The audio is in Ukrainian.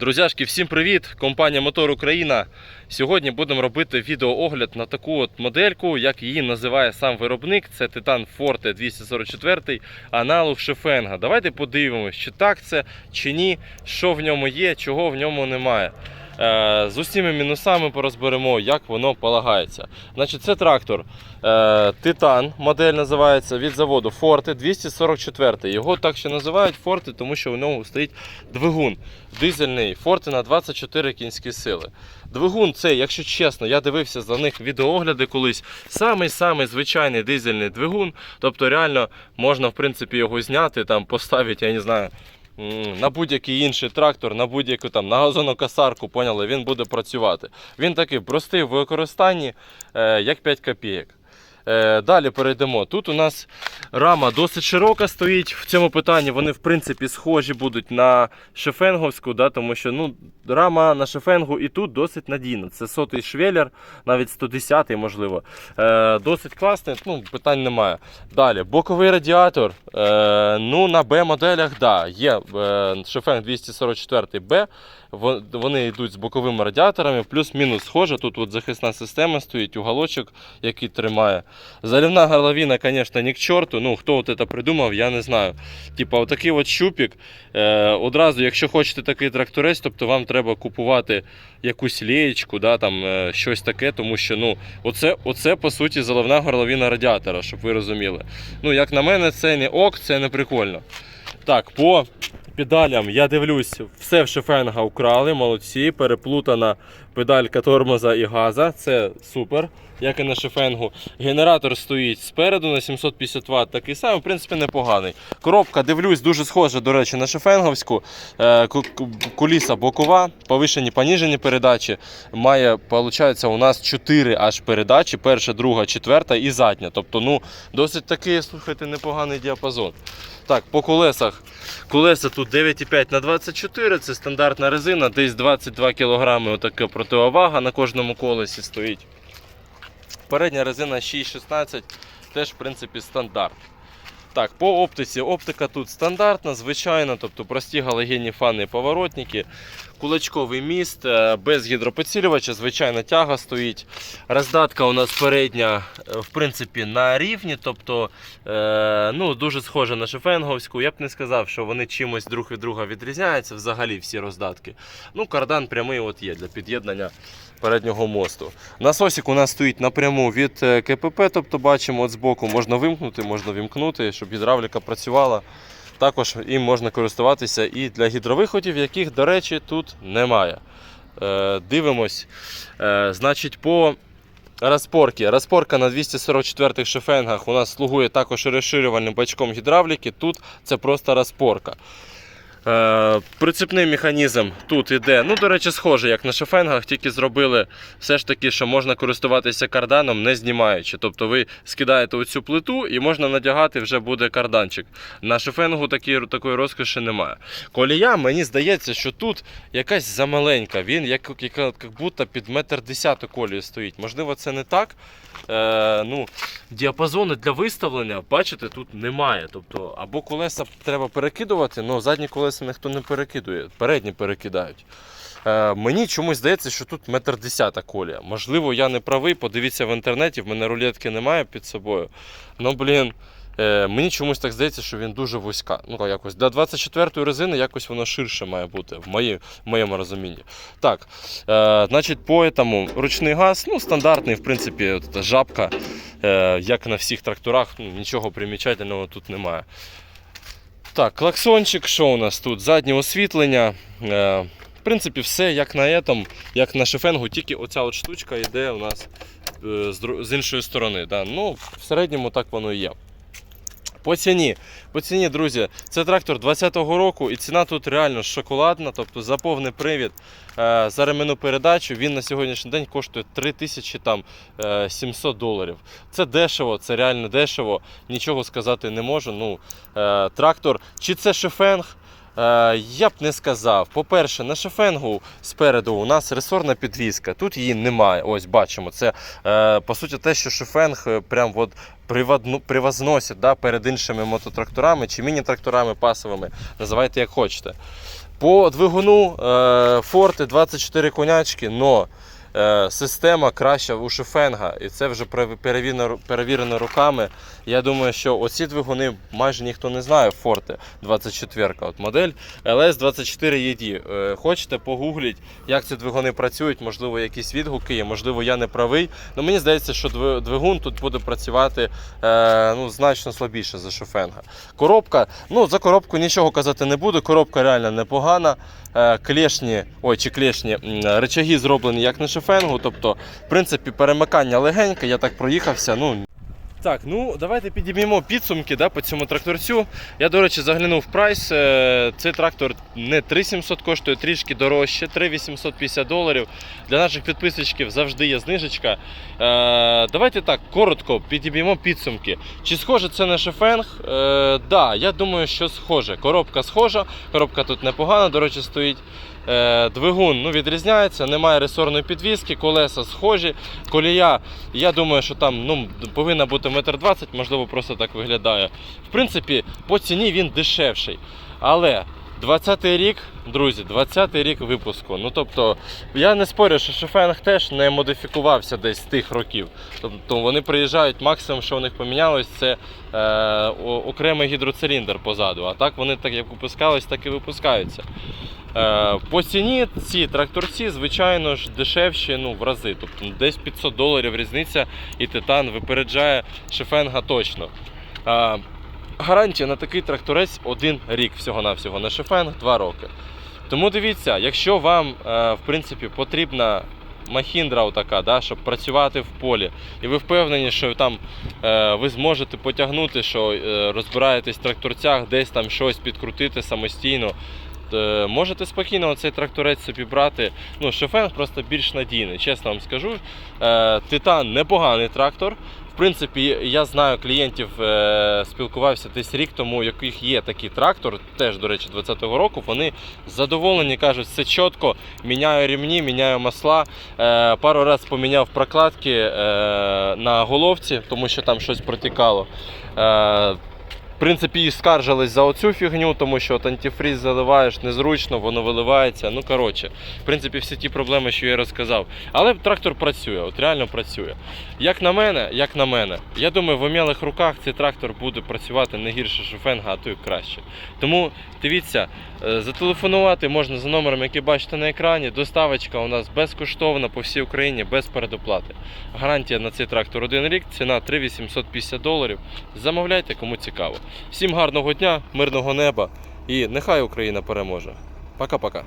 Друзяшки, всім привіт! Компанія Мотор Україна. Сьогодні будемо робити відеоогляд на таку от модельку, як її називає сам виробник. Це Titan Forte 244, аналог Шефенга. Давайте подивимось, чи так це, чи ні, що в ньому є, чого в ньому немає. Е, З усіма мінусами порозберемо, як воно полагається. Значить, це трактор е, Титан, модель називається від заводу Forte 244. Його так ще називають Forte, тому що у нього стоїть двигун дизельний Forte на 24 кінські сили. Двигун цей, якщо чесно, я дивився за них відеоогляди колись. Самий-самий звичайний дизельний двигун. Тобто реально можна в принципі його зняти, там поставити, я не знаю. На будь-який інший трактор, на будь-яку там на газонокосарку, поняли, він буде працювати. Він такий простий в використанні, е, як 5 копійок. Е, Далі перейдемо. Тут у нас рама досить широка стоїть. В цьому питанні вони в принципі схожі будуть на шефенговську, да, тому що ну, рама на шефенгу і тут досить надійна. Це сотий швеллер, навіть 110-й, можливо. Е, досить класний, ну, питань немає. Далі, боковий радіатор. Е, ну, на Б-моделях, да, є е, шефенг 244Б. Вони йдуть з боковими радіаторами, плюс-мінус схоже. Тут от захисна система стоїть, уголочок, який тримає. Заливна горловина, звісно, ні к чорту. Ну, хто от це придумав, я не знаю. Типа, отакий от щупік. Е, одразу, якщо хочете такий тракторець, тобто вам треба купувати якусь лієчку, да, там, е, щось таке, тому що ну, оце, оце по суті заливна горловина радіатора, щоб ви розуміли. Ну, як на мене, це не ок, це не прикольно. Так, по педалям я дивлюсь, все в шефенга украли, молодці, переплутана педалька тормоза і газа. Це супер, як і на шефенгу. Генератор стоїть спереду на 750 Вт, такий самий, в принципі, непоганий. Коробка, дивлюсь, дуже схожа, до речі, на шефенговську. Е, ку- ку- Куліса бокова, повишені, поніжені передачі. Має, виходить, у нас 4 аж передачі: перша, друга, четверта і задня. Тобто, ну, досить такий, слухайте, непоганий діапазон. Так, по колесах. Колеса тут 9,5 на 24, це стандартна резина, десь 22 кг отака противовага на кожному колесі стоїть. Передня резина 6,16, теж в принципі стандарт. Так, по оптиці. Оптика тут стандартна, звичайна, тобто прості галогенні фани поворотники, кулачковий міст, е, без гідропідсилювача, звичайна тяга стоїть. Роздатка у нас передня е, в принципі, на рівні, тобто е, ну, дуже схожа на шефенговську. Я б не сказав, що вони чимось друг від друга відрізняються взагалі всі роздатки. Ну, кардан прямий от є для під'єднання переднього мосту. Насосик у нас стоїть напряму від КПП, тобто бачимо от збоку можна вимкнути, можна вімкнути, щоб гідравліка працювала. Також їм можна користуватися і для гідровиходів, яких, до речі, тут немає. Е, дивимось. Е, значить, по розпорки. Розпорка на 244 шефенгах у нас слугує також розширювальним бачком гідравліки. Тут це просто розпорка. Е, прицепний механізм тут іде. Ну, до речі, схоже, як на шефенгах, тільки зробили все ж таки, що можна користуватися карданом, не знімаючи. Тобто ви скидаєте оцю плиту і можна надягати, вже буде карданчик. На шефенгу такі, такої розкоші немає. Колія, мені здається, що тут якась замаленька. Він як, як, як будто під метр десяту колію стоїть. Можливо, це не так. Е, ну, діапазони для виставлення, бачите, тут немає. Тобто, або колеса треба перекидувати, але задні колеса ніхто не перекидує, передні перекидають. Е, мені чомусь здається, що тут метр десята колія. Можливо, я не правий, подивіться в інтернеті, в мене рулетки немає під собою. Ну, блін. Е, мені чомусь так здається, що він дуже вузька. Ну, якось для 24-ї резини якось воно ширше має бути, в, мої, в моєму розумінні. Так, е, значить, по этому ручний газ, ну, стандартний, в принципі, от жабка, е, як на всіх тракторах, ну, нічого примічательного тут немає. Так, клаксончик, що у нас тут? Заднє освітлення. Е, в принципі, все як на етом, як на шефенгу, тільки оця от штучка йде у нас е, з іншої сторони. Да? Ну, в середньому так воно і є. По ціні. По ціні, друзі, це трактор 20-го року і ціна тут реально шоколадна, тобто за повний привід е, за ремену передачу він на сьогоднішній день коштує 3700 доларів. Це дешево, це реально дешево. Нічого сказати не можу. Ну, е, трактор, чи це шефенг? Е, Я б не сказав. По-перше, на шефенгу спереду у нас ресорна підвізка. Тут її немає. Ось бачимо. Це е, по суті те, що шефенг е, прям от привозносить да, перед іншими мототракторами чи міні-тракторами пасовими. Називайте як хочете. По двигуну Forte 24 конячки, но система краща у Шефенга, і це вже перевірено, руками. Я думаю, що оці двигуни майже ніхто не знає Forte 24. От модель LS24ED. Е, хочете погугліть, як ці двигуни працюють, можливо, якісь відгуки є, можливо, я не правий. Ну, мені здається, що двигун тут буде працювати е, ну, значно слабіше за Шефенга. Коробка, ну за коробку нічого казати не буду. Коробка реально непогана. Е, Клешні, ой, чи клешні, речаги зроблені як на шефенгу. Тобто, в принципі, перемикання легеньке, я так проїхався. Ну, так, ну давайте підіб'ємо підсумки да, по цьому тракторцю. Я, до речі, заглянув в прайс. Е, Цей трактор не 3700 коштує, трішки дорожче, 3850 доларів. Для наших підписчиків завжди є знижечка. Е, Давайте так, коротко підіб'ємо підсумки. Чи схоже це на шефенг? Е, да, я думаю, що схоже. Коробка схожа, коробка тут непогана, до речі, стоїть. Е, Двигун ну, відрізняється, немає ресорної підвіски, колеса схожі. Колія, я думаю, що там ну, повинна бути 1,20 м, можливо, просто так виглядає. В принципі, по ціні він дешевший. Але 20-й рік, друзі, 20-й рік випуску. Ну тобто, я не спорю, що Шефенг теж не модифікувався десь з тих років. Тобто вони приїжджають, максимум, що у них помінялось, це е, окремий гідроциліндр позаду. А так вони так як випускались, так і випускаються. Е, По ціні ці тракторці, звичайно ж, дешевші ну, в рази. Тобто десь 500 доларів різниця, і титан випереджає шефенга точно. Е, Гарантія на такий тракторець один рік всього-навсього, на шефенг 2 роки. Тому дивіться, якщо вам е, в принципі потрібна махіндра така, да, щоб працювати в полі, і ви впевнені, що там е, ви зможете потягнути, що е, розбираєтесь в тракторцях, десь там щось підкрутити самостійно. Можете спокійно цей тракторець собі брати. Ну, шефенг просто більш надійний, чесно вам скажу. Титан непоганий трактор. Принципі, я знаю клієнтів, е, спілкувався десь рік тому, у яких є такий трактор, теж, до речі, 20-го року. Вони задоволені, кажуть, все чітко, міняю рівні, міняю масла. Е, Пару разів поміняв прокладки е, на головці, тому що там щось протікало. Принципі, і скаржились за оцю фігню, тому що от антифріз заливаєш незручно, воно виливається. Ну, коротше, в принципі, всі ті проблеми, що я розказав. Але трактор працює, от реально працює. Як на мене, як на мене, я думаю, в умілих руках цей трактор буде працювати не гірше шофенга, а то й краще. Тому дивіться, е, зателефонувати можна за номером, який бачите на екрані. Доставочка у нас безкоштовна по всій Україні, без передоплати. Гарантія на цей трактор один рік, ціна 3850 доларів. Замовляйте, кому цікаво. Всім гарного дня, мирного неба і нехай Україна переможе. Пока-пока.